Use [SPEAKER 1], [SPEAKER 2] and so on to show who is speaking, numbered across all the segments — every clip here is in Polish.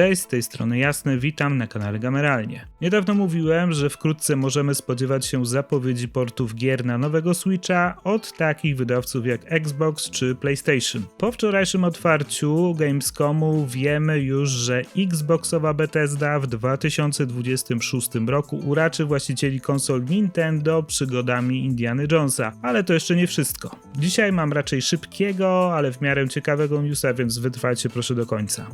[SPEAKER 1] Cześć, z tej strony Jasne, witam na kanale Gameralnie. Niedawno mówiłem, że wkrótce możemy spodziewać się zapowiedzi portów gier na nowego Switcha od takich wydawców jak Xbox czy PlayStation. Po wczorajszym otwarciu Gamescomu wiemy już, że Xboxowa Bethesda w 2026 roku uraczy właścicieli konsol Nintendo przygodami Indiana Jonesa, ale to jeszcze nie wszystko. Dzisiaj mam raczej szybkiego, ale w miarę ciekawego newsa, więc wytrwajcie proszę do końca.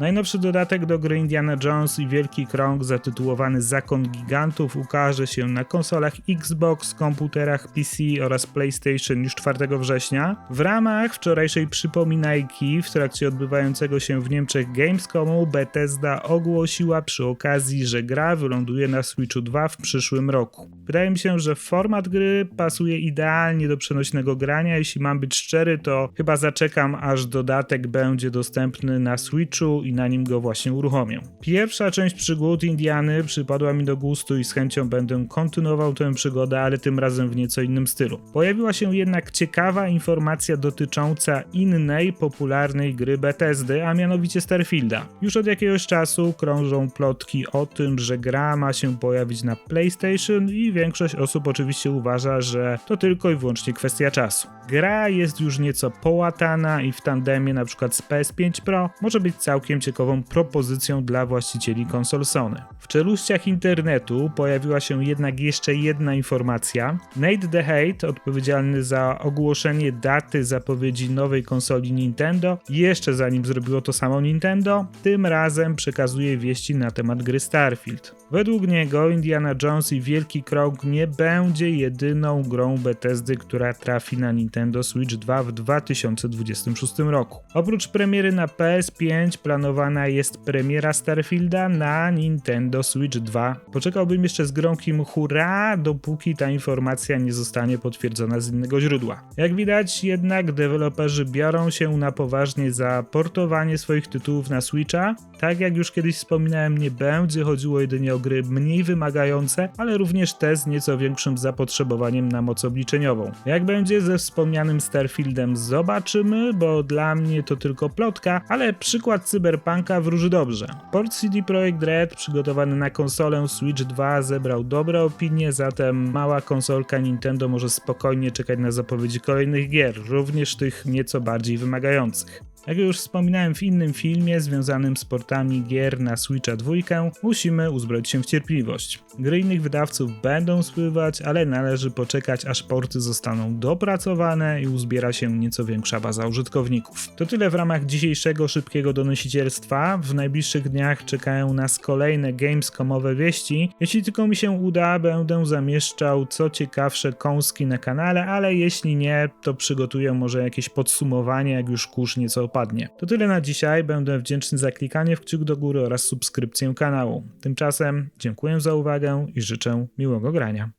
[SPEAKER 1] Najnowszy dodatek do gry Indiana Jones i Wielki Krąg zatytułowany Zakon Gigantów ukaże się na konsolach Xbox, komputerach PC oraz PlayStation już 4 września. W ramach wczorajszej przypominajki w trakcie odbywającego się w Niemczech Gamescomu Bethesda ogłosiła przy okazji, że gra wyląduje na Switchu 2 w przyszłym roku. Wydaje mi się, że format gry pasuje idealnie do przenośnego grania. Jeśli mam być szczery, to chyba zaczekam aż dodatek będzie dostępny na Switchu i na nim go właśnie uruchomię. Pierwsza część przygód Indiany przypadła mi do gustu i z chęcią będę kontynuował tę przygodę, ale tym razem w nieco innym stylu. Pojawiła się jednak ciekawa informacja dotycząca innej popularnej gry Bethesdy, a mianowicie Starfielda. Już od jakiegoś czasu krążą plotki o tym, że gra ma się pojawić na PlayStation i większość osób oczywiście uważa, że to tylko i wyłącznie kwestia czasu. Gra jest już nieco połatana i w tandemie np. z PS5 Pro może być całkiem ciekawą propozycją dla właścicieli konsol Sony. W czeluściach internetu pojawiła się jednak jeszcze jedna informacja. Nate DeHate, odpowiedzialny za ogłoszenie daty zapowiedzi nowej konsoli Nintendo, jeszcze zanim zrobiło to samo Nintendo, tym razem przekazuje wieści na temat gry Starfield. Według niego Indiana Jones i Wielki Krąg nie będzie jedyną grą Bethesdy, która trafi na Nintendo Switch 2 w 2026 roku. Oprócz premiery na PS5 planowana jest premiera Starfielda na Nintendo Switch 2. Poczekałbym jeszcze z gromkim hurra, dopóki ta informacja nie zostanie potwierdzona z innego źródła. Jak widać jednak deweloperzy biorą się na poważnie za portowanie swoich tytułów na Switcha. Tak jak już kiedyś wspominałem, nie będzie chodziło jedynie o gry mniej wymagające, ale również te z nieco większym zapotrzebowaniem na moc obliczeniową. Jak będzie ze wspomnianym Starfieldem zobaczymy, bo dla mnie to tylko plotka, ale przykład Cyberpunka wróży dobrze. Port CD Projekt Red przygotowany na konsolę Switch 2 zebrał dobre opinie, zatem mała konsolka Nintendo może spokojnie czekać na zapowiedzi kolejnych gier, również tych nieco bardziej wymagających. Jak już wspominałem w innym filmie związanym z portami gier na Switcha 2, musimy uzbroić się w cierpliwość. Gry innych wydawców będą spływać, ale należy poczekać aż porty zostaną dopracowane i uzbiera się nieco większa baza użytkowników. To tyle w ramach dzisiejszego szybkiego donosicielstwa. W najbliższych dniach czekają nas kolejne Gamescomowe wieści. Jeśli tylko mi się uda, będę zamieszczał co ciekawsze kąski na kanale, ale jeśli nie, to przygotuję może jakieś podsumowanie, jak już kurz nieco opadnie. To tyle na dzisiaj. Będę wdzięczny za klikanie w kciuk do góry oraz subskrypcję kanału. Tymczasem dziękuję za uwagę i życzę miłego grania.